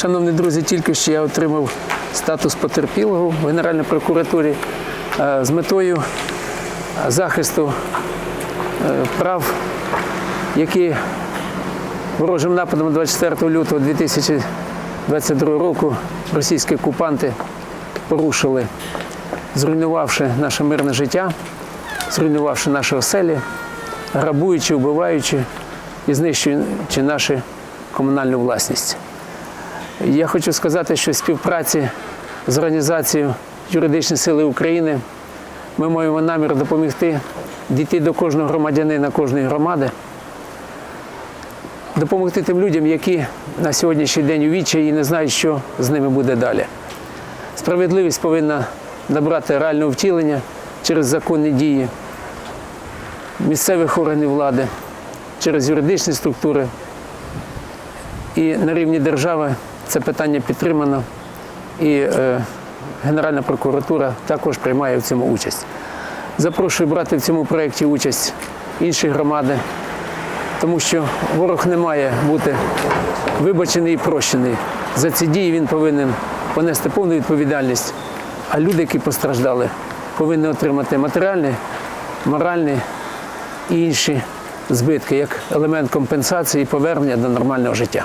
Шановні друзі, тільки що я отримав статус потерпілого в Генеральній прокуратурі е, з метою е, захисту е, прав, які ворожим нападом 24 лютого 2022 року російські окупанти порушили, зруйнувавши наше мирне життя, зруйнувавши наші оселі, грабуючи, вбиваючи і знищуючи нашу комунальну власність. Я хочу сказати, що в співпраці з організацією Юридичні сили України ми маємо намір допомогти дійти до кожного громадянина, кожної громади, допомогти тим людям, які на сьогоднішній день у відчаї і не знають, що з ними буде далі. Справедливість повинна набрати реальне втілення через законні дії місцевих органів влади, через юридичні структури. І на рівні держави це питання підтримано, і е, Генеральна прокуратура також приймає в цьому участь. Запрошую брати в цьому проєкті участь інші громади, тому що ворог не має бути вибачений і прощений. За ці дії він повинен понести повну відповідальність, а люди, які постраждали, повинні отримати матеріальні, моральні і інші збитки як елемент компенсації і повернення до нормального життя.